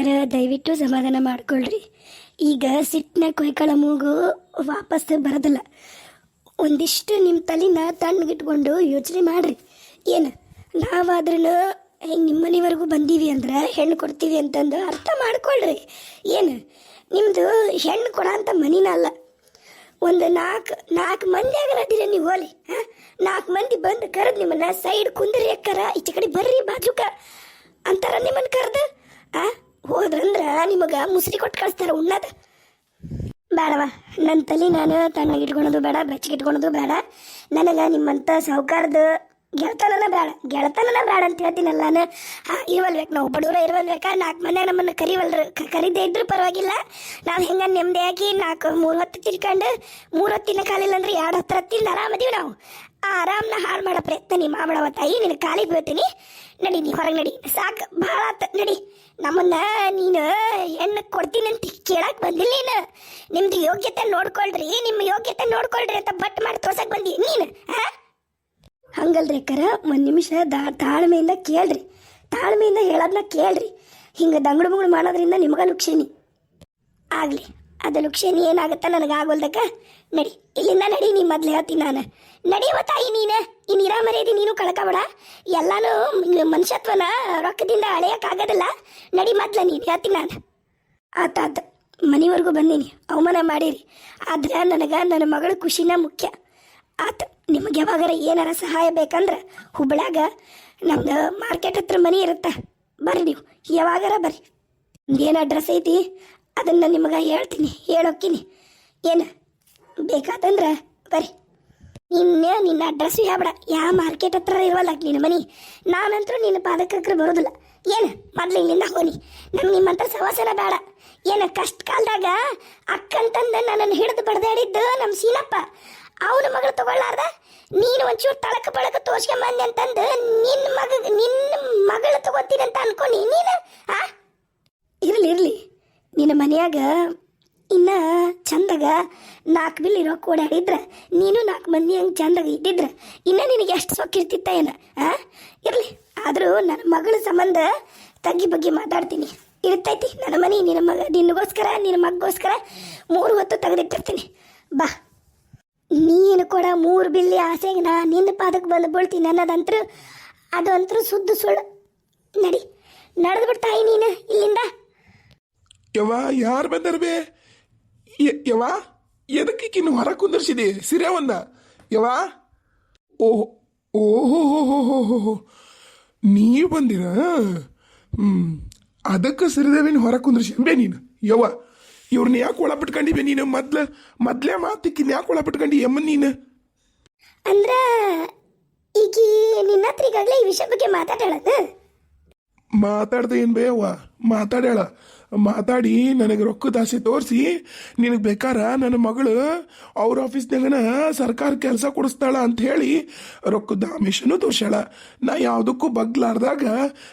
ಸರ, ದಯವಿಟ್ಟು ಸಮಾಧಾನ ಮಾಡ್ಕೊಳ್ರಿ. ಈಗ ಸಿಟ್ಟಿನ ಕೊಯ್ಕಳ ಮೂಗು ವಾಪಸ್ ಬರೋದಿಲ್ಲ. ಒಂದಿಷ್ಟು ನಿಮ್ಮ ತಲೆನ ತಣ್ಣಗಿಟ್ಕೊಂಡು ಯೋಚನೆ ಮಾಡ್ರಿ. ಏನು ನಾವಾದ್ರೂ ಹೆಂಗೆ ನಿಮ್ಮ ಮನೆವರೆಗೂ ಬಂದೀವಿ ಅಂದ್ರೆ ಹೆಣ್ಣು ಕೊಡ್ತೀವಿ ಅಂತಂದು ಅರ್ಥ ಮಾಡ್ಕೊಳ್ರಿ. ಏನು ನಿಮ್ಮದು ಹೆಣ್ಣು ಕೊಡೋ ಅಂತ ಮನಿನ ಅಲ್ಲ. ಒಂದು ನಾಲ್ಕು ನಾಲ್ಕು ಮಂದಿ ಆಗರದಿರ ನೀವು ಹೋಲಿ ಹಾಂ? ನಾಲ್ಕು ಮಂದಿ ಬಂದು ಕರೆದು ನಿಮ್ಮನ್ನ ಸೈಡ್ ಕುಂದ್ರಿ ಅಕ್ಕರ, ಈಚೆ ಕಡೆ ಬರ್ರಿ ಬಾಜುಕ. ಅಂತಾರ ನಿಮ್ಮನ್ನು ಕರೆದು, ಆ? ಹೋದ್ರಂದ್ರ ನಿಮಗೆ ಮುಸ್ರಿ ಕೊಟ್ಟು ಕಳಿಸ್ತಾರ ಉಣ್ಣದ? ಬೇಡವ ನನ್ನ ತಲೆ ನಾನು ತಣ್ಣಗೆ ಇಟ್ಕೊಳೋದು ಬೇಡ, ಬೆಚ್ಚಗೆ ಇಟ್ಕೊಳೋದು ಬೇಡ. ನನಗೆ ನಿಮ್ಮಂಥ ಸಾಹುಕಾರದ ಗೆಳತನನ ಬೇಡ ಗೆಳತನನ ಬೇಡ ಅಂತ ಹೇಳ್ತೀನಲ್ಲ ನಾನು. ಇರುವಲ್ಬೇಕು ನಾವು, ಬಡವರ ಇರುವಲ್ಬೇಕಾ? ನಾಲ್ಕು ಮನ್ಯಾಗ ನಮ್ಮನ್ನು ಕರಿವಲ್ರು ಕರಿದೇ ಇದ್ರೂ ಪರವಾಗಿಲ್ಲ. ನಾವು ಹೆಂಗ ನೆಮ್ಮದಿಯಾಗಿ ನಾಲ್ಕು, ಮೂರು ಹೊತ್ತು ತಿರ್ಕೊಂಡು, ಮೂರು ಹೊತ್ತಿನ ಕಾಲಿಲ್ಲ ಅಂದ್ರೆ ಎರಡು ಹತ್ತು ತಿಂದು ಆರಾಮದೀವಿ ನಾವು. ಆ ಆರಾಮ್ನ ಹಾಳು ಮಾಡೋ ಪ್ರಯತ್ನ ನೀ ಮಾಡವ ತಾಯಿ ನಿನ್ನ ಕಾಲಿಗೆ ಬೀಳ್ತೀನಿ. ನಡಿ ನೀ ಹೊರಗೆ ನಡಿ. ಸಾಕು, ಭಾಳ ಆತ, ನಡಿ. ನಮ್ಮನ್ನ ನೀನು ಹೆಣ್ಣು ಕೊಡ್ತೀನಿ ಅಂತ ಕೇಳಕ್ ಬಂದಿಲ್ಲ ನೀನು. ನಿಮ್ದು ಯೋಗ್ಯತೆ ನೋಡ್ಕೊಳ್ರಿ, ನಿಮ್ಮ ಯೋಗ್ಯತೆ ನೋಡ್ಕೊಳ್ರಿ ಅಂತ ಬಟ್ ಮಾಡಿ ತೋರ್ಸಕ್ ಬಂದಿ ನೀನು ಹಂಗಲ್ರಿ ಅಕ್ಕರ, ಒಂದು ನಿಮಿಷ ದಾ, ತಾಳ್ಮೆಯಿಂದ ಕೇಳ್ರಿ. ತಾಳ್ಮೆಯಿಂದ ಹೇಳೋದನ್ನ ಕೇಳ್ರಿ. ಹಿಂಗೆ ದಂಗುಡು ಮುಂಗುಡು ಮಾಡೋದ್ರಿಂದ ನಿಮಗ ಲುಕ್ಷಿನಿ ಆಗಲಿ. ಅದು ಲುಕ್ಷೇನಿ ಏನಾಗುತ್ತ ನನಗೆ ಆಗೋಲ್ದಕ್ಕ? ನಡಿ, ಇಲ್ಲಿಂದ ನಡಿ ನೀ ಮೊದ್ಲು ಹೇಳ್ತೀನಿ ನಾನು. ನಡಿಯವ ತಾಯಿ ನೀನು. ಈ ನಿರಾಮರ್ಯಾದಿ ನೀನು ಕಳ್ಕೊಬೇಡ ಎಲ್ಲಾನು ಮನುಷ್ಯತ್ವನ ರೊಕ್ಕದಿಂದ ಅಳೆಯೋಕ್ಕಾಗೋದಿಲ್ಲ. ನಡಿ ಮೊದ್ಲು ನೀನು ಹೇಳ್ತೀನಿ ನಾನು. ಆತ ಆತ, ಮನೆವರೆಗೂ ಬಂದೀನಿ. ಅವಮಾನ ಮಾಡಿರಿ. ಆದ್ರೆ ನನಗೆ ನನ್ನ ಮಗಳ ಖುಷಿನ ಮುಖ್ಯ. ಆತ, ನಿಮಗೆ ಯಾವಾಗಾರ ಏನಾರ ಸಹಾಯ ಬೇಕಂದ್ರೆ ಹುಬ್ಳ್ಯಾಗ ನಮ್ದು ಮಾರ್ಕೆಟ್ ಹತ್ರ ಮನೆ ಇರುತ್ತೆ. ಬರ್ರಿ ನೀವು. ಯಾವಾಗಾರ ಬರ್ರಿ. ಏನು ಅಡ್ರೆಸ್ ಐತಿ? ಅದನ್ನು ನಿಮಗೆ ಹೇಳ್ತೀನಿ ಹೇಳೋಕ್ಕಿನಿ ಏನು ಬೇಕಾದಂದ್ರೆ ಬರ್ರಿ. ನಿನ್ನೆ ನಿನ್ನ ಅಡ್ರೆಸ್ ಹೇಳ್ಬೇಡ ಯಾ ಮಾರ್ಕೆಟ್ ಹತ್ರ ಇರೋಲ್ಲ ನಿನ್ನ ಮನೆ. ನಾನಂತರೂ ನಿನ್ನ ಪಾದಕಕ್ರ ಬರೋದಿಲ್ಲ. ಏನು ಮೊದಲು ಇಲ್ಲಿಂದ ಹೋಗಿ ನಮ್ಗೆ ನಿಮ್ಮಂತ ಸವಾಸನ ಬೇಡ. ಏನು ಕಷ್ಟ ಕಾಲದಾಗ ಅಕ್ಕಂತಂದು ನನ್ನನ್ನು ಹಿಡಿದು ಬಡ್ದಾಡಿದ್ದು ನಮ್ಮ ಸೀನಪ್ಪ. ಅವನ ಮಗಳು ತಗೊಳ್ಳಾರ್ದ? ನೀನು ಒಂಚೂರು ತಳಕ ಬಳಕ ತೋರ್ಸ್ಕೊಂಬಂದೆ ಅಂತಂದು ನಿನ್ನ ಮಗ ನಿನ್ನ ಮಗಳು ತಗೋತೀನಿ ಅಂತ ಅನ್ಕೊನಿ ನೀನು, ಆ? ಇರಲಿ, ಇರ್ಲಿ. ನಿನ್ನ ಮನೆಯಾಗ ಇನ್ನ ಚಂದಾಗ ನಾಲ್ಕು ಬಿಲ್ ಇರೋ ಓಡಾಡಿದ್ರ ನೀನು ನಾಲ್ಕು ಮಂದಿ ಹಂಗೆ ಚಂದಾಗ ಇದ್ದಿದ್ರ, ಇನ್ನ ನಿನಗೆ ಎಷ್ಟು ಸೊಕ್ಕಿರ್ತಿತ್ತ ಏನ? ಆ? ಇರ್ಲಿ. ಆದರೂ ನನ್ನ ಮಗಳ ಸಂಬಂಧ ತಗ್ಗಿ ಬಗ್ಗೆ ಮಾತಾಡ್ತೀನಿ. ಇರ್ತೈತಿ ನನ್ನ ಮನೆ, ನಿನ್ನ ಮಗ ನಿನಗೋಸ್ಕರ, ನಿನ್ನ ಮಗಗೋಸ್ಕರ ಮೂರು ಹೊತ್ತು ತೆಗೆದಿಟ್ಟಿರ್ತೀನಿ. ಬಾ. ನೀನು ಕೂಡ ಮೂರು ಬಿಲ್ಲಿ ಆಸೆಗೆ ನಾ ನಿನ್ನ ಪಾದಕ್ಕೆ ಬಂದು ಬೀಳ್ತೀನಿ ಅನ್ನೋದಂತರೂ ಅದು ಅಂತರೂ ಸುದ್ದು ಸುಳ್ಳು. ನಡಿ. ನಡೆದು ಬಿಡ್ತಾಯಿ ನೀನು ಇಲ್ಲಿಂದ. ಯವ್ವ, ಯಾರು ಬಂದಾರ ಬೇ ಎದಕ್ಕೆ ಇನ್ನು ಹೊರ ಕುಂದರ್ಸಿದೆ? ಸಿರೆ ಒಂದ. ಯವ್ವ? ಓಹ್, ಓಹೋ ಹೋ ಹೋ ನೀವು ಬಂದಿರ? ಹ್ಮ್. ಅದಕ್ಕೆ ಸಿರಿದೇವಿನ ಹೊರ ಕುಂದರ್ಸಿ ಬೇ ನೀನು. ಯವ್ವ ಇವ್ರನ್ನ ಯಾಕೆ ಒಳ ಬಿಟ್ಕೊಂಡಿ ನೀನು? ಮೊದ್ಲ, ಮೊದ್ಲೇ ಮಾತಿಕ್ಕಿನ ಯಾಕೆ ಒಳ ಬಿಟ್ಕೊಂಡಿ ಎಮ್ಮ ನೀನು? ಅಂದ್ರೆ ಈಗ ನಿನ್ನ ಹತ್ರ ಈ ವಿಷಯ ಬಗ್ಗೆ ಮಾತಾಡೋದು ಮಾತಾಡ್ದೆ ಏನು ಬೇವ ಮಾತಾಡ್ಯಾಳ ಮಾತಾಡಿ ನನಗೆ ರೊಕ್ಕದ ಆಸೆ ತೋರಿಸಿ. ನಿನಗೆ ಬೇಕಾರ ನನ್ನ ಮಗಳು ಅವ್ರ ಆಫೀಸ್ನಾಗನ ಸರ್ಕಾರ ಕೆಲಸ ಕೊಡಿಸ್ತಾಳ ಅಂತ ಹೇಳಿ ರೊಕ್ಕದ ಆಮಿಷನು ತೋರ್ಸ್ಯಾಳ. ನಾ ಯಾವುದಕ್ಕೂ ಬಗ್ಲಾರ್ದಾಗ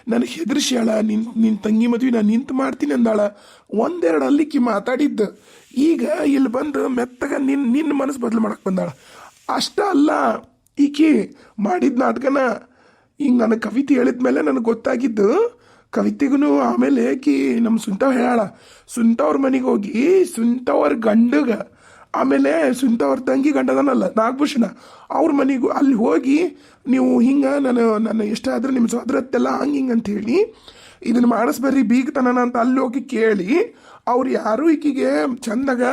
ನನಗೆ ಹೆದರ್ಸ್ಯಾಳ. ನಿನ್ ನಿನ್ನ ತಂಗಿ ಮದುವೆ ನಾನು ನಿಂತು ಮಾಡ್ತೀನಿ ಅಂದಾಳ. ಒಂದೆರಡು ಅಲ್ಲಿಕ್ಕಿ ಮಾತಾಡಿದ್ದು. ಈಗ ಇಲ್ಲಿ ಬಂದು ಮೆತ್ತಗ ನಿನ್ನ ನಿನ್ನ ಮನಸ್ಸು ಬದಲು ಮಾಡಕ್ಕೆ ಬಂದಾಳ. ಅಷ್ಟ ಅಲ್ಲ, ಈಕಿ ಮಾಡಿದ ನಾಟಕನ ಹಿಂಗೆ ನನಗೆ ಕವಿತೆ ಹೇಳಿದ್ಮೇಲೆ ನನಗೆ ಗೊತ್ತಾಗಿದ್ದು ಕವಿತೆಗೂ ಆಮೇಲೆ ಕಿ ನಮ್ಮ ಸುಂಟವ್ ಹೇಳ ಸುಂಟವ್ರ ಮನೆಗೆ ಹೋಗಿ ಸುಂಟವ್ರ ಗಂಡಗ, ಆಮೇಲೆ ಸುಂಟವ್ರ ತಂಗಿ ಗಂಡದನಲ್ಲ, ನಾಗಭೂಷಣ, ಅವ್ರ ಮನೆಗೂ ಅಲ್ಲಿ ಹೋಗಿ ನೀವು ಹಿಂಗೆ ನಾನು, ನನ್ನ ಇಷ್ಟ ಆದ್ರೆ ನಿಮ್ಮ ಸೋದರತ್ತೆಲ್ಲ ಹಂಗೆ ಹಿಂಗೆ ಅಂತ ಹೇಳಿ, ಇದನ್ನು ಮಾಡಿಸ್ಬರ್ರಿ ಬೀಗತನ ಅಂತ ಅಲ್ಲಿ ಹೋಗಿ ಕೇಳಿ ಅವ್ರು ಯಾರು ಈಕಿಗೆ ಚಂದಾಗ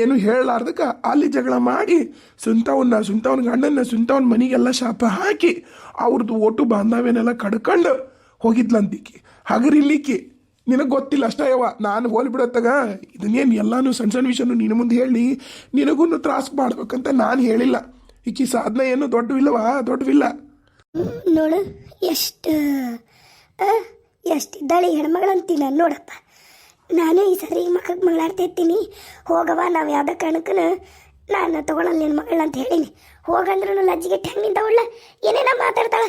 ಏನು ಹೇಳಲಾರ್ದಕ್ಕೆ ಅಲ್ಲಿ ಜಗಳ ಮಾಡಿ ಸುಂತವನ್ನ ಸುಂತವನ ಗಂಡನ್ನ ಸುಂತವನ ಮನೆಗೆಲ್ಲ ಶಾಪ ಹಾಕಿ ಅವ್ರದ್ದು ಓಟು ಬಾಂಧವ್ಯನೆಲ್ಲ ಕಡ್ಕೊಂಡು ಹೋಗಿದ್ಲಂತಿಕ್ಕಿ ಹಗರಿಲಿಕ್ಕಿ ನಿನಗೆ ಗೊತ್ತಿಲ್ಲ ಅಷ್ಟೇ ಯವ ನಾನು ಹೋಲಿ ಬಿಡತ್ತಾಗ ಇದನ್ನೇನು ಎಲ್ಲಾನು ಸಣ್ಣ ಸಣ್ಣ ವಿಷಯನು ನಿನ್ನ ಮುಂದೆ ಹೇಳಿ ನಿನಗೂ ತ್ರಾಸ್ ಮಾಡ್ಬೇಕಂತ ನಾನು ಹೇಳಿಲ್ಲ. ಈಕಿ ಸಾಧನೆ ಏನು ದೊಡ್ಡವಿಲ್ಲವಾ ದೊಡ್ಡವಿಲ್ಲ. ನೋಡು, ಎಷ್ಟು ಎಷ್ಟಿದ್ದಾಳೆ ಹೆಣ್ಮಗಳಂತೀನ ನೋಡಪ್ಪ. ನಾನು ಈ ಸರಿ ಮಕ್ಕಳಿಗೆ ಮಗಳಾಡ್ತಾ ಇರ್ತೀನಿ. ಹೋಗವ ನಾವು ಯಾವುದೇ ಕಾರಣಕ್ಕೂ ನಾನು ತಗೊಳಲ್ಲ ನಿನ್ನ ಮಗಳನ್ನ ಅಂತ ಹೇಳೀನಿ. ಹೋಗಂದ್ರೂ ಲಜ್ಜಿಗೆ ಹೆಂಗೆ ನಿಂತವಳ ಏನೇನ ಮಾತಾಡ್ತಾಳೆ.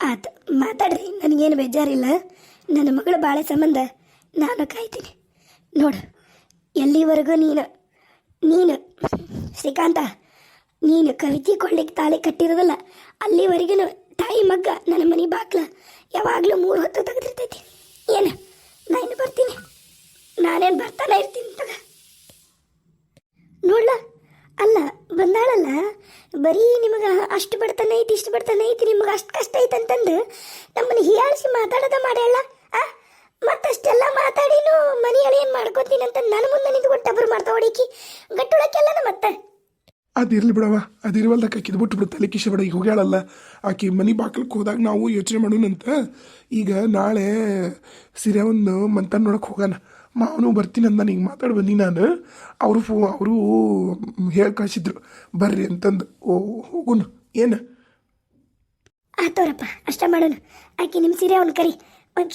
ಆತು ಮಾತಾಡ್ರಿ, ನನಗೇನು ಬೇಜಾರಿಲ್ಲ. ನನ್ನ ಮಗಳು ಬಾಳೆ ಸಂಬಂಧ ನಾನು ಕಾಯ್ತೀನಿ. ನೋಡು, ಎಲ್ಲಿವರೆಗೂ ನೀನು ನೀನು, ಶ್ರೀಕಾಂತ, ನೀನು ಕವಿತೆ ತಾಳಿ ಕಟ್ಟಿರೋದಲ್ಲ, ಅಲ್ಲಿವರೆಗೂ ತಾಯಿ ಮಗ್ಗ ನನ್ನ ಮನೆ ಬಾಕ್ಲ ಯಾವಾಗಲೂ ಮೂರು ಹೊತ್ತು ತೆಗೆದಿರ್ತೈತಿ. ಏನು? ನಾನು ಬರ್ತೀನಿ. ನಾನೇನು ಬರ್ತಾನೆ ಇರ್ತೀನಿ ತಗ ನೋಡ್ಲ? ಅಲ್ಲ, ಬಂದಾಳಲ್ಲ? ಬರೀ ನಿಮಗೆ ಅಷ್ಟು ಬಡ್ತಾನೆ ಐತಿ, ಇಷ್ಟು ಬಡ್ತಾನೆ ಐತಿ, ನಿಮಗೆ ಅಷ್ಟು ಕಷ್ಟ ಐತೆ ಅಂತಂದು ನಮ್ಮನ್ನು ಹೀಯಾಳಿಸಿ ಮಾತಾಡೋದ ಮಾಡ್ಯಾಳ? ಆ? ಮತ್ತಷ್ಟೆಲ್ಲ ಮಾತಾಡಿನೂ ಮನೆಯಲ್ಲಿ ಏನು ಮಾಡ್ಕೋತೀನಿ ಅಂತ ನನ್ನ ಮುಂದೆ ನಿಂತ್ಕೊಂಡು ಒಟ್ಟಬ್ರು ಮಾಡ್ತಾ ಹೊಡಿಕಿ. ಗಟ್ಟೊಳಕ್ಕೆಲ್ಲ ಮತ್ತೆ? ಅದಿರ್ಲಿ ಬಿಡವ ಕಿದ್ ಬಿಟ್ಟು ಬಿಡು, ತಲೆ ಕಿಶ ಬಿಡ, ಈಗ ಹೋಗ್ಯಾಳಲ್ಲ. ಆಕೆ ಮನಿ ಬಾಕ್ಲಕ್ಕೆ ಹೋದಾಗ ನಾವು ಯೋಚನೆ ಮಾಡೋಣಂತ ಈಗ ನಾಳೆ ಸೀರೆ ಒಂದು ಮಂತನ್ ನೋಡಕ್ಕೆ ಹೋಗೋಣ ಮಾವನು ಬರ್ತೀನಿ ಅಂದ ಈಗ ಮಾತಾಡಿ ಬನ್ನಿ ನಾನು, ಅವರು ಫೋ ಅವರು ಹೇಳಿ ಕಳಿಸಿದ್ರು. ಬರ್ರಿ ಅಂತಂದು. ಓ, ಹೋಗುನು. ಏನು? ಆತೋರಪ್ಪ ಅಷ್ಟ ಮಾಡೋಣ. ಆಕೆ ನಿಮ್ಮ ಸೀರೆ ಅವ್ನು ಕರಿ.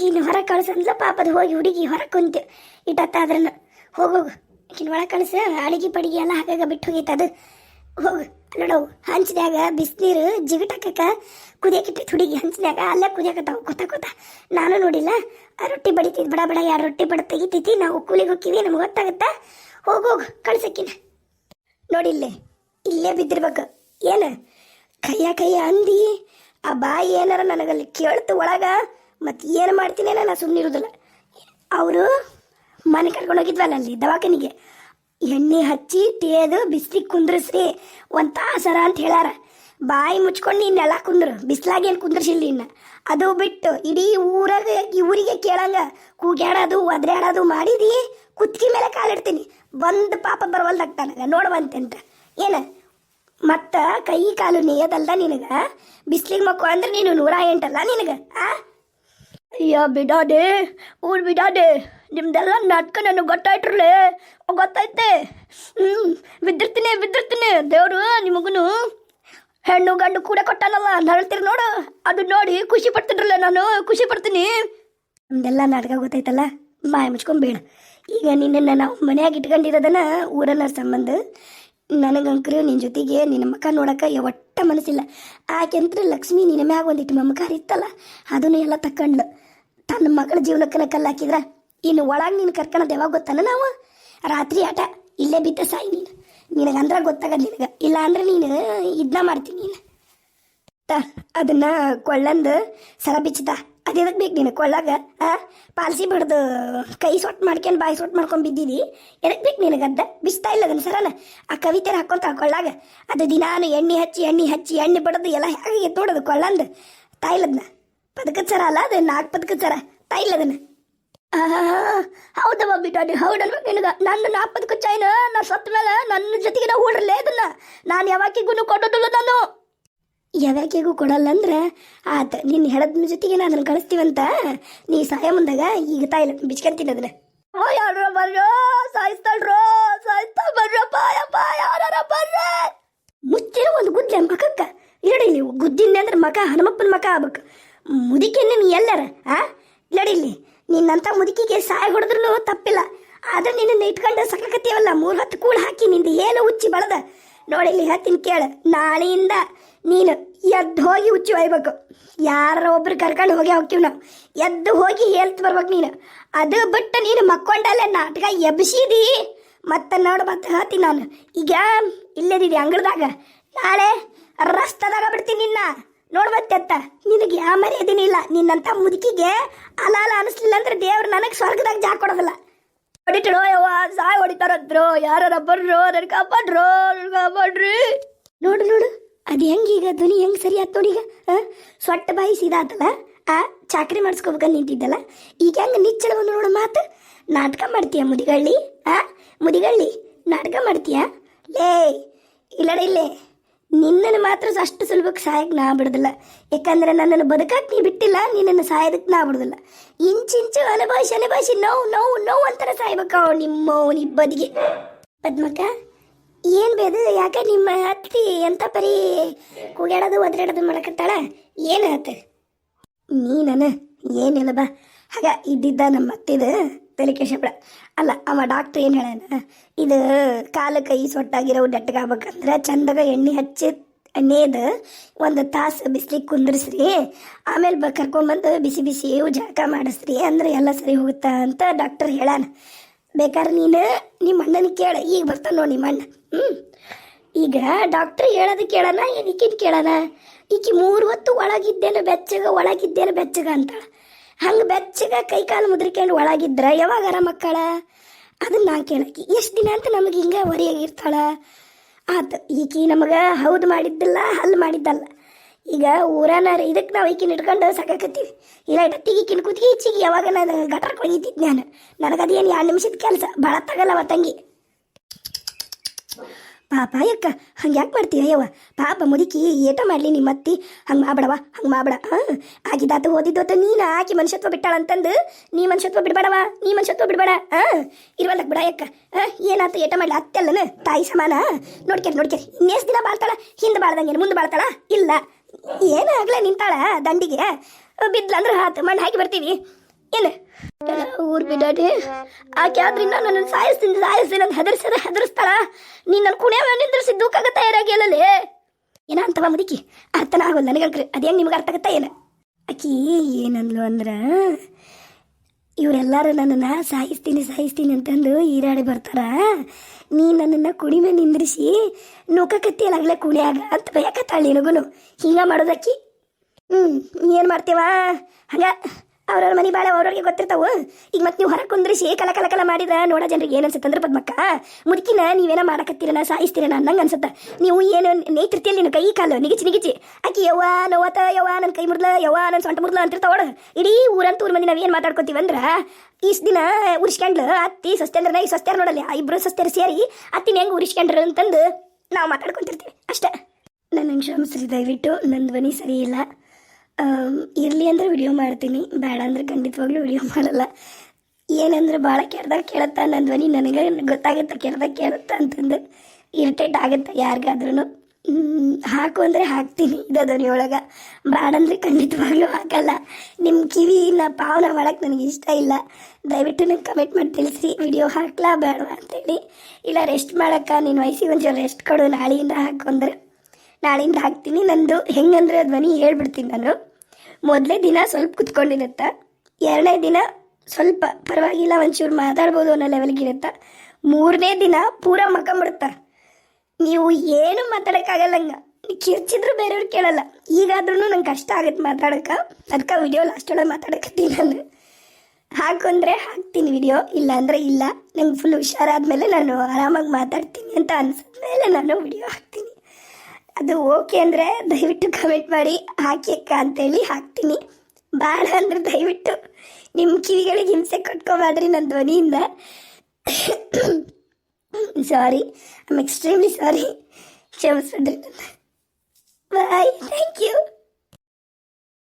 ಇಲ್ಲಿ ಹೊರಗೆ ಕಳ್ಸಂದ್ಲ ಪಾಪದ ಹೋಗಿ ಹುಡುಗಿ ಹೊರಗೆ ಕುಂತು ಇಟ್ಟತ್ತಾದ್ರನ್ನ ಹೋಗೋಗು ಆಕಿನ ಒಳಗೆ ಕಳಿಸ ಅಡಿಗೆ ಪಡಿಗೆ ಎಲ್ಲ ಹಾಕಾಗ ಬಿಟ್ಟು ಹೋಗೈತೆ ಅದು. ಹೋಗು ನೋಡವು ಹಂಚ್ನ್ಯಾಗ ಬಿಸಿನೀರು ಜಿಗಟಾಕಕ್ಕ ಕುದಿಯಕಿಟ್ಟಿ ಹುಡುಗಿ ಹಂಚ್ನ್ಯಾಗ, ಅಲ್ಲೇ ಕುದಿಯಕತ್ತಾವ. ಕೊತ್ತ ಕೊತ್ತ ನಾನು ನೋಡಿಲ್ಲ. ಆ ರೊಟ್ಟಿ ಬಡಿತೈತಿ ಬಡ ಬಡ, ಯಾರು ರೊಟ್ಟಿ ಬಡ ತೆಗಿತೈತಿ, ನಾವು ಕೂಲಿಗೆ ಹೋಗ್ತೀವಿ ನಮ್ಗೆ ಗೊತ್ತಾಗತ್ತಾ? ಹೋಗೋಗು ಕಳ್ಸಕ್ಕಿನ. ನೋಡಿಲ್ಲೇ ಇಲ್ಲೇ ಬಿದ್ದಿರ್ಬೇಕು. ಏನು? ಕೈಯ ಕೈಯ ಅಂದಿ, ಆ ಬಾಯಿ ಏನಾರ ನನಗಲ್ಲಿ ಕೇಳ್ತು ಒಳಗ ಮತ್ತೆ ಏನು ಮಾಡ್ತೀನಿ ನಾನು ಸುಮ್ಮನಿರೋದಿಲ್ಲ ಅವರು ಮನೆ ಕರ್ಕೊಂಡೋಗಿದ್ವಲ್ಲ ಅಲ್ಲಿ, ದವಾಖಾನಿಗೆ. ಎಣ್ಣೆ ಹಚ್ಚಿ ತೇದು ಬಿಸ್ಲಿಗೆ ಕುಂದ್ರಿಸ್ರಿ ಒಂದು ತಾಸರ ಅಂತ ಹೇಳಾರ ಬಾಯಿ ಮುಚ್ಕೊಂಡು ನೀನೆಲ್ಲ ಕುಂದ್ರು ಬಿಸಿಲಾಗೇನು ಕುಂದ್ರಿಸಿಲ್ಲ ಇನ್ನ ಅದು ಬಿಟ್ಟು ಇಡೀ ಊರಾಗ ಇವರಿಗೆ ಕೇಳಂಗ, ಕೂಗ್ಯಾಡೋದು ಒದ್ರಾಡೋದು ಮಾಡಿದಿ, ಕುತ್ತಿಗೆ ಮೇಲೆ ಕಾಲಿಡ್ತೀನಿ. ಬಂದು ಪಾಪ ಬರವಲ್ದಾಗ್ತಾನಗ ನೋಡುವಂತೆ ಅಂತ ಏನು? ಮತ್ತ ಕೈ ಕಾಲು ನೇಯದಲ್ದ ನಿನಗ? ಬಿಸ್ಲಿಗೆ ಮಕ್ಕಳು ಅಂದ್ರೆ ನೀನು ನೂರ ಎಂಟಲ್ಲ ನಿನಗ, ಆ? ಅಯ್ಯೋ ಬಿಡಾಡೆ ಊರ್ ಬಿಡಾಡೆ ನಿಮ್ದೆಲ್ಲ ನಾಟಕ ನನಗೆ ಗೊತ್ತಾಯ್ಟ್ರಲೆ ಗೊತ್ತೈತೆ ಹ್ಞೂ ಬಿದ್ದಿರ್ತೀನಿ ಬಿದ್ದಿರ್ತೀನಿ ದೇವರು ನಿಮಗೂ ಹೆಣ್ಣು ಗಂಡು ಕೂಡ ಕೊಟ್ಟಾನಲ್ಲ, ನರಳ್ತೀರಿ ನೋಡು. ಅದು ನೋಡಿ ಖುಷಿ ಪಡ್ತಿದ್ರಲ್ಲ ನಾನು, ಖುಷಿ ಪಡ್ತೀನಿ. ನಿಮ್ದೆಲ್ಲ ನಾಟಕ ಗೊತ್ತೈತಲ್ಲ ಮಾಯ ಮುಚ್ಕೊಂಬೇಡ. ಈಗ ನಿನ್ನನ್ನು ನಾವು ಮನ್ಯಾಗ ಇಟ್ಕೊಂಡಿರೋದನ್ನ ಊರನ್ನ ಸಂಬಂಧ ನನಗಂಕರು ನಿನ್ನ ಜೊತೆಗೆ ನಿನ್ನ ಮಕ್ಕ ನೋಡೋಕೆ ಒಟ್ಟ ಮನಸ್ಸಿಲ್ಲ. ಆಕೆಂತ್ರ ಲಕ್ಷ್ಮಿ ನಿನ್ನ ಮ್ಯಾಗ ಒಂದಿಟ್ಟು ಮಮಕಾರ ಇತ್ತಲ್ಲ, ಅದನ್ನು ಎಲ್ಲ ತಕ್ಕಂಡ್ಲು ತನ್ನ ಮಗಳ ಜೀವನಕ್ಕನ ಕಲ್ಲಾಕಿದ್ರ, ಇನ್ನು ಒಳಗೆ ನೀನು ಕರ್ಕೊಳ್ಳೋದು ಯಾವಾಗ ಗೊತ್ತಾನ ನಾವು? ರಾತ್ರಿ ಆಟ, ಇಲ್ಲೇ ಬಿದ್ದ ಸಾಯಿ ನೀನು. ನಿನಗಂದ್ರೆ ಗೊತ್ತಾಗಲ್ಲ ನಿನಗೆ. ಇಲ್ಲ ಅಂದ್ರೆ ನೀನು ಇದನ್ನ ಮಾಡ್ತೀನಿ ನೀನು. ತ, ಅದನ್ನ ಕೊಳ್ಳಂದು ಸರ ಬಿಚ್ಚಿದ. ಅದೇದಕ್ಕೆ ಬೇಕು ನೀನು? ಕೊಳ್ಳಾಗ ಪಾಲ್ಸಿ ಬಿಡ್ದು ಕೈ ಸೊಟ್ಟು ಮಾಡ್ಕೊಂಡು, ಬಾಯಿ ಸೊಟ್ಟು ಮಾಡ್ಕೊಂಡು ಬಿದ್ದಿದಿ. ಎದಕ್ಕೆ ಬೇಕು ನಿನಗಂತ? ಬಿಸ್ತಾ ಇಲ್ಲ ಅದನ್ನ ಸರನ. ಆ ಕವಿತೆ ಹಾಕೊಂತ ಕೊಳ್ಳಾಗ, ಅದು ದಿನಾನು ಎಣ್ಣೆ ಹಚ್ಚಿ ಎಣ್ಣೆ ಹಚ್ಚಿ, ಎಣ್ಣೆ ಬಡ್ದು ಎಲ್ಲ ಹೇಗೆ ನೋಡೋದು ಕೊಳ್ಳಂದು? ತಾಯಿಲದನ್ನ ಪದಕದ ಸರ ಅಲ್ಲ ಅದು ನಾಲ್ಕು ಪದಕದ ತೈಲ್ ಅದನ್ನ ಹೌದಮ್ಮ ಬಿಟ್ಟಾಡಿ ಹೌದಲ್ವ ನಿನಗ? ನನ್ನ ನಾಲ್ಪದಕ್ಕೆ ಚೈನ ನಾ ಸತ್ತ ಮೇಲೆ ನನ್ನ ಜೊತೆಗೆ ನಾವು ಹೂಡ್ರಲ್ಲೇ ಅದನ್ನ? ನಾನು ಯಾವಾಗಿಗೂ ಕೊಡೋದಿಲ್ಲ ನಾನು. ಯಾವ್ಯಾಕೆಗೂ ಕೊಡಲ್ಲ ಅಂದ್ರೆ? ಆತ, ನಿನ್ನ ಹೆಳದ ಜೊತೆಗೆ ನಾನು ಅದನ್ನ ಕಳಿಸ್ತೀವಂತ? ನೀ ಸಹಾಯ ಮುಂದಾಗ ಈಗ ತಾಯಿಲ್ಲ, ಬಿಚ್ಕೊಂತೀನಿ ಅದನ್ನ. ಓ ಯಾರ ಬರ್ರೋ? ಸಾಯಿಸ್ತಾಳ್ರೋ? ಸಾಯಿಸ್ತಾ ಬರ್ರಪ್ಪ ಯಪ್ಪ ಯಾರ ಬರ್ರ? ಮುಚ್ಚಿರೋ ಒಂದು ಗುದ್ಲೆ ಮಕಕ್ಕ. ಇರಡಿ ನೀವು ಗುದ್ದಿನ ಅಂದ್ರೆ ಮಕ, ಹನುಮಪ್ಪನ ಮಕ ಆಗ್ಬೇಕು. ಮುದಿಕೆನೆ ನೀ ಎಲ್ಲರ, ಆ? ಇಲ್ಲಿ ನಿನ್ನಂಥ ಮುದುಕಿಗೆ ಸಹಾಯ ಹೊಡೆದ್ರು ತಪ್ಪಿಲ್ಲ. ಆದ್ರೆ ನಿನ್ನ ಇಟ್ಕೊಂಡು ಸಕಕತ್ತೀವಲ್ಲ ಮೂರು ಹತ್ತು ಕೂಳು ಹಾಕಿ ನಿಂದು ಏನು ಉಚ್ಚಿ ಬಳದ. ನೋಡಿಲ್ಲಿ ಹೇಳ್ತೀನಿ ಕೇಳು, ನಾಳೆಯಿಂದ ನೀನು ಎದ್ದು ಹೋಗಿ ಉಚ್ಚಿ ಒಯ್ಬೇಕು. ಯಾರ ಒಬ್ರು ಕರ್ಕೊಂಡು ಹೋಗಿ ಹೋಗ್ತೀವಿ ನಾವು. ಎದ್ದು ಹೋಗಿ ಹೇಳ್ತು ಬರ್ಬೇಕು ನೀನು. ಅದು ಬಿಟ್ಟು ನೀನು ಮಕ್ಕೊಂಡಲ್ಲೇ ನಾಟಕ ಎಬ್ಸಿದಿ. ಮತ್ತೆ ನೋಡು, ಮತ್ತೆ ಹೇಳ್ತೀನಿ ನಾನು. ಈಗ ಇಲ್ಲದಿದೆ ಅಂಗಳದಾಗ. ನಾಳೆ ರಸ್ತದಾಗ ಬಿಡ್ತೀನಿ ನಿನ್ನ. ನೋಡ್ಬತ್ತೆತ್ತ ನಿನಗೆ ಯಾವ ಮರ್ಯಾದಿನ ಇಲ್ಲ. ನಿನ್ನಂತ ಮುದುಕಿಗೆ ಅಲ ಅಲ ಅನಿಸ್ಲಿಲ್ಲ ಅಂದ್ರೆ ದೇವ್ರು ನನಗೆ ಸ್ವರ್ಗದಾಗ ಜಾಕ್ ಕೊಡೋದಿಲ್ಲ. ಹೊಡಿತಳೋ ಯವ್ವ? ಸಾಯ್ ಹೊಡಿತಾರತ್ರೋ ಯಾರ ರಬ್ಬರ್ರೋ? ನನ್ ಕಾಪಾಡ್ರೋ. ನನ್ ಕಾಪಾಡ್ರಿ. ನೋಡು ನೋಡು. ಅದು ಹೆಂಗೀಗ ಧ್ವನಿ ಹೆಂಗ್ ಸರಿ ಆತ್ ನೋಡೀಗ? ಸೊಟ್ಟ ಬಾಯಿ ಸೀದಾತಲ್ಲ ಆ, ಚಾಕ್ರಿ ಮಾಡಿಸ್ಕೋಬೇಕಂತ ನಿಂತಿದ್ದಲ್ಲ. ಈಗ ಹೆಂಗ ನಿಚ್ಚಳ ಬಂದು ನೋಡು ಮಾತು. ನಾಟಕ ಮಾಡ್ತೀಯ ಮುದಿಗಳ್ಳಿ? ಆ? ಮುದಿಗಳ್ಳಿ, ನಾಟಕ ಮಾಡ್ತೀಯ? ಲೇ, ಇಲ್ಲಡ ಇಲ್ಲೇ. ನಿನ್ನನ್ನು ಮಾತ್ರ ಅಷ್ಟು ಸುಲಭಕ್ಕೆ ಸಾಯಕ್ಕೆ ನಾ ಬಿಡೋದಿಲ್ಲ. ಯಾಕಂದ್ರೆ ನನ್ನನ್ನು ಬದುಕಕ್ಕೆ ನೀ ಬಿಟ್ಟಿಲ್ಲ, ನಿನ್ನನ್ನು ಸಾಯೋದಕ್ಕೆ ನಾ ಬಿಡೋದಿಲ್ಲ. ಇಂಚಿಂಚು ಅನುಭವಿಸಿ ಅನುಭವಿಸಿ ನೋವು ನೋವು ನೋವು ಅಂತಾನೆ ಸಾಯ್ಬೇಕು ನಿಮ್ಮ ನಿಬ್ಬದಿಗೆ ಪದ್ಮಕ್ಕ, ಏನು ಬೇದು? ಯಾಕೆ ನಿಮ್ಮ ಅತ್ತಿ ಎಂತ ಪರಿ ಕೂಗಾಡೋದು ಒದ್ರಾಡೋದು ಮಾಡಕತ್ತಾಳ ಏನು ಆತ? ನೀನನ? ಏನಿಲ್ಲ ಬಾ. ಹಾಗ ಇದ್ದಿದ್ದ ನಮ್ಮ ಅತ್ತಿದ ತಲೆ ಕೆಶಪಡ ಅಲ್ಲ, ಅವ ಡಾಕ್ಟ್ರ್ ಏನು ಹೇಳ ಇದು ಕಾಲು ಕೈ ಸೊಟ್ಟಾಗಿರೋ ನೆಟ್ಟಗಾಗ್ಬೇಕಂದ್ರೆ ಚಂದಗ ಎಣ್ಣೆ ಹಚ್ಚಿ ನೇದ ಒಂದು ತಾಸು ಬಿಸಿಲಿ ಕುಂದ್ರಿಸ್ರಿ, ಆಮೇಲೆ ಬ ಕರ್ಕೊಂಬಂದು ಬಿಸಿ ಬಿಸಿ ಜಳಕ ಮಾಡಿಸ್ರಿ, ಅಂದ್ರೆ ಎಲ್ಲ ಸರಿ ಹೋಗುತ್ತಾ ಅಂತ ಡಾಕ್ಟರ್ ಹೇಳಾನ. ಬೇಕಾದ್ರೆ ನೀನು ನಿಮ್ಮ ಅಣ್ಣನ ಕೇಳ, ಈಗ ಬರ್ತಾನೆ ನೋಡಿ ನಿಮ್ಮ ಅಣ್ಣ. ಹ್ಞೂ ಈಗ ಡಾಕ್ಟ್ರ್ ಹೇಳೋದು ಕೇಳೋಣ ಏನಕ್ಕಿನ್ ಕೇಳೋಣ ಈಕಿ ಮೂರು ಹೊತ್ತು ಒಳಗಿದ್ದೇನು ಬೆಚ್ಚಗ ಒಳಗಿದ್ದೇನು ಬೆಚ್ಚಗ ಅಂತಾಳ. ಹಂಗೆ ಬೆಚ್ಚಗೆ ಕೈ ಕಾಲು ಮುದ್ರಿಕೊಂಡು ಯಾವಾಗ ಅರ ಮಕ್ಕಳ ಅದನ್ನ ನಾ ಕೇಳಕ್ಕೆ ಎಷ್ಟು ದಿನ ಅಂತ ನಮಗೆ ಹಿಂಗೆ ಹೊರೆಯಾಗಿರ್ತಾಳ ಆತು, ಈಕಿ ನಮಗೆ ಹೌದು ಮಾಡಿದ್ದಿಲ್ಲ ಹಲ್ಲು ಮಾಡಿದ್ದಲ್ಲ. ಈಗ ಊರನ ಇದಕ್ಕೆ ನಾವು ಈಕಿನ ಇಟ್ಕೊಂಡು ಸಾಕಾಕತ್ತೀವಿ. ಇಲ್ಲ ಇಟ್ಟತ್ತಿಗೆ ಈಕಿನ ಕೂತ್ಗೆ ಈಚಿಗೆ ಯಾವಾಗ ನಾನು ಗಟರ್ಗೆ ಒಯ್ದಿದ್ದು ನಾನು. ನನಗದೇನು ಎರಡು ನಿಮಿಷದ ಕೆಲಸ ಭಾಳ ತಗಲ್ಲವ ತಂಗಿ. ಪಾಪ ಯಕ್ಕ ಹಂಗೆ ಯಾಕೆ ಮಾಡ್ತೀಯ ಯವ್ವ? ಪಾಪ, ಮುದುಕಿ, ಏಟ ಮಾಡಲಿ ನಿಮ್ಮ ಅತ್ತಿ. ಹಂಗೆ ಮಾಡ್ಬೇಡವ ಹಂಗೆ ಮಾಡ್ಬೇಡ. ಹಾಂ ಆಗಿದ್ದಾತು ಓದಿದ್ದೋತ ನೀನು ಆಕಿ ಮನುಷ್ಯತ್ವ ಬಿಟ್ಟಾಳ ಅಂತಂದು ನೀ ಮನುಷ್ಯತ್ವ ಬಿಡಬೇಡವ ನೀ ಮನುಷ್ಯತ್ವ ಬಿಡಬೇಡ. ಹಾಂ ಇರುವಲ್ಲಕ್ಕೆ ಬಿಡ ಯಕ್ಕ ಹಾಂ, ಏನಾತು ಏಟ ಮಾಡಲಿ ಅತ್ತಲ್ಲನ? ತಾಯಿ ಸಮಾನ? ನೋಡ್ಕೇರಿ ನೋಡ್ಕೇರಿ, ಇನ್ನೆಷ್ಟು ದಿನ ಬಾಳ್ತಾಳ? ಹಿಂದೆ ಬಾಳ್ದಂಗೆ ಮುಂದೆ ಬಾಳ್ತಾಳ? ಇಲ್ಲ. ಏನಾಗಲೇ ನಿಂತಾಳ ದಂಡಿಗೆ? ಬಿದ್ಲಂದ್ರೆ ಹಾತು, ಮಣ್ಣು ಹಾಕಿ ಬರ್ತೀವಿ. ಏನು? ಊರು ಬಿಡಾಡಿ ಆಕೆ ಆದ್ರಿಂದ ನನ್ನ ಸಾಯಿಸ್ತೀನಿ ಸಾಯಿಸ್ತೀನಿ ಅಂತ ಹೆದರ್ಸದ ಹೆದರ್ಸ್ತಾಳ? ನೀನು ನನ್ನ ಕುಣಿಯ ನಿಂದ್ರಿಸಿ ದೂಕಾಗ ತಯಾರಾಗಿಲ್ಲಲೇ ಏನ ಅಂತವ ಮುದುಕಿ? ಅರ್ಥನ ಆಗೋಲ್ಲ ನನಗಂಕ್ರಿ ಅದೇನು ನಿಮ್ಗೆ ಅರ್ಥ ಆಗತ್ತಾ ಏನು? ಆಕಿ, ಏನಂದ್ಲು ಅಂದ್ರ, ಇವರೆಲ್ಲರೂ ನನ್ನನ್ನು ಸಾಯಿಸ್ತೀನಿ ಸಾಯಿಸ್ತೀನಿ ಅಂತಂದು ಈರಾಡಿ ಬರ್ತಾರ. ನೀ ನನ್ನನ್ನು ಕುಣಿಮೆ ನಿಂದ್ರಿಸಿ ನೂಕಕತ್ತಿಯಲ್ಲಾಗಲೇ ಕುಣಿಯಾಗ ಅಂತ ಬಯಕತ್ತಾಳ ನಿನಗೂ ಹಿಂಗ ಮಾಡೋದಕ್ಕಿ? ಹ್ಞೂ ಏನು ಮಾಡ್ತೀವ? ಹಂಗ ಅವ್ರವ್ರ ಮನೆ ಬಾಳೆ ಅವ್ರವ್ರಿಗೆ ಗೊತ್ತಿರ್ತಾವು. ಈಗ ಮತ್ತೆ ನೀವು ಹೊರಗೆ ಕುಂದ್ರಿಸಿ ಕಲ ಕಲ ಕಲ ಮಾಡಿದ್ರೆ ನೋಡ ಜನರಿಗೆ ಏನು ಅನ್ಸುತ್ತೆ ಅಂದ್ರೆ ಪದ್ಮಕ್ಕ, ಮುದುಕಿನ ನೀವೇನ ಮಾಡಕತ್ತೀರನ, ಸಾಯಿಸ್ತೀರನ ಅನ್ನಂಗೆ ಅನ್ಸುತ್ತೆ. ನೀವು ಏನು ನೇತೃತ್ವದಲ್ಲಿ ನಿನ್ನ ಕೈ ಕಾಲು ನಿಗಿಚಿ ನಿಗಿಚಿ ಆಕಿ ಯವ್ವ ನೋವತ ಯವ್ವ ನನ್ನ ಕೈ ಮುರ್ಲ ಯವ್ವ ನನ್ನ ಸೊಂಟ ಮುರ್ಲ ಅಂತಿರ್ತಾವಳ ಇಡೀ ಊರಂತ ಊರ ಮಂದಿ ನಾವು ಮಾತಾಡ್ಕೊತೀವಿ ಅಂದ್ರೆ, ಇಷ್ಟು ದಿನ ಉರಿಸ್ಕೊಂಡ್ಲು ಅತ್ತಿ ಸೊಸ್ತೆಂದ್ರೆ ಈ ಸಸ್ತೆ ನೋಡಲ್ಲ, ಆ ಇಬ್ರು ಸೊಸ್ತ್ಯಾರು ಸೇರಿ ಅತ್ತಿನ ಹೆಂಗೆ ಉರಿಸ್ಕೊಂಡ್ರು ಅಂತಂದು ನಾವು ಮಾತಾಡ್ಕೊತಿರ್ತೀವಿ ಅಷ್ಟೇ. ನನ್ನ ಕ್ಷಮಿಸ್ರಿ ದಯವಿಟ್ಟು ನನ್ನ ಧ್ವನಿ ಸರಿ ಇಲ್ಲ. ಇರಲಿ ಅಂದ್ರೆ ವಿಡಿಯೋ ಮಾಡ್ತೀನಿ. ಬೇಡ ಅಂದ್ರೆ ಖಂಡಿತವಾಗ್ಲೂ ವಿಡಿಯೋ ಮಾಡಲ್ಲ. ಏನಂದ್ರೆ ಭಾಳ ಕೆಡ್ದಾಗ ಕೇಳುತ್ತಾ ನನ್ನ ಧ್ವನಿ ನನಗೆ ಗೊತ್ತಾಗುತ್ತೆ ಕೆಡ್ದಾಗ ಕೇಳುತ್ತಾ ಅಂತಂದು ಇರಿಟೇಟ್ ಆಗುತ್ತೆ ಯಾರಿಗಾದ್ರೂ ಹಾಕು ಅಂದರೆ ಹಾಕ್ತೀನಿ ಇದು ಒಳಗೆ. ಅಂದರೆ ಖಂಡಿತವಾಗ್ಲೂ ಹಾಕಲ್ಲ. ನಿಮ್ಮ ಕಿವಿನ ಪಾವನ ಮಾಡಕ್ಕೆ ನನಗೆ ಇಷ್ಟ ಇಲ್ಲ. ದಯವಿಟ್ಟು ನನಗೆ ಕಮೆಂಟ್ ಮಾಡಿ ತಿಳಿಸಿ ವಿಡಿಯೋ ಹಾಕ್ಲಾ ಬೇಡ ಅಂತೇಳಿ. ಇಲ್ಲ ರೆಸ್ಟ್ ಮಾಡಕ್ಕ ನಿನ್ನ ವಯಸ್ಸಿಗೆ ಒಂಚೂರು ರೆಸ್ಟ್ ಕೊಡು. ನಾಳೆಯಿಂದ ಹಾಕು ಅಂದ್ರೆ. ನಾಳೆಯಿಂದ ಹಾಕ್ತೀನಿ. ನಂದು ಹೆಂಗಂದ್ರೆ ಧ್ವನಿ ಹೇಳ್ಬಿಡ್ತೀನಿ ನಾನು. ಮೊದಲೇ ದಿನ ಸ್ವಲ್ಪ ಕುತ್ಕೊಂಡಿರುತ್ತ. ಎರಡನೇ ದಿನ ಸ್ವಲ್ಪ ಪರವಾಗಿಲ್ಲ, ಒಂಚೂರು ಮಾತಾಡ್ಬೋದು ಅನ್ನೋ ಲೆವೆಲ್ಗೆ ಇರುತ್ತ. ಮೂರನೇ ದಿನ ಪೂರ ಮಕ್ಕಂಬಿಡುತ್ತ ನೀವು ಏನು ಮಾತಾಡೋಕ್ಕಾಗಲ್ಲಂಗ ಕಿರ್ಚಿದ್ರು ಬೇರೆಯವ್ರು ಕೇಳಲ್ಲ. ಈಗಾದ್ರೂ ನಂಗೆ ಕಷ್ಟ ಆಗುತ್ತೆ ಮಾತಾಡೋಕೆ. ಅದಕ್ಕೆ ವಿಡಿಯೋ ಲಾಸ್ಟ್ ಒಳಗೆ ಮಾತಾಡಕತ್ತೀನಿ ನಾನು. ಹಾಕೊಂಡ್ರೆ ಹಾಕ್ತೀನಿ ವಿಡಿಯೋ ಇಲ್ಲ ಅಂದರೆ ಇಲ್ಲ. ನಂಗೆ ಫುಲ್ ಹುಷಾರಾದ್ಮೇಲೆ ನಾನು ಆರಾಮಾಗಿ ಮಾತಾಡ್ತೀನಿ ಅಂತ ಅನ್ಸಿದ್ಮೇಲೆ ನಾನು ವಿಡಿಯೋ ಹಾಕ್ತೀನಿ. ಅದು ಓಕೆ ಅಂದರೆ ದಯವಿಟ್ಟು ಕಮೆಂಟ್ ಮಾಡಿ. ಹಾಕಿ ಅಕ್ಕ ಅಂತೇಳಿ ಹಾಕ್ತೀನಿ. ಬೇಡ ಅಂದರೆ ದಯವಿಟ್ಟು ನಿಮ್ಮ ಕಿವಿಗಳಿಗೆ ಹಿಂಸೆ ಕೊಟ್ಕೋಬಾದ್ರಿ ನನ್ನ ಧ್ವನಿಯಿಂದ. Sorry I'm extremely sorry ಕ್ಷಮಿಸ್ಬಿಡ್ರಿ. Bye thank you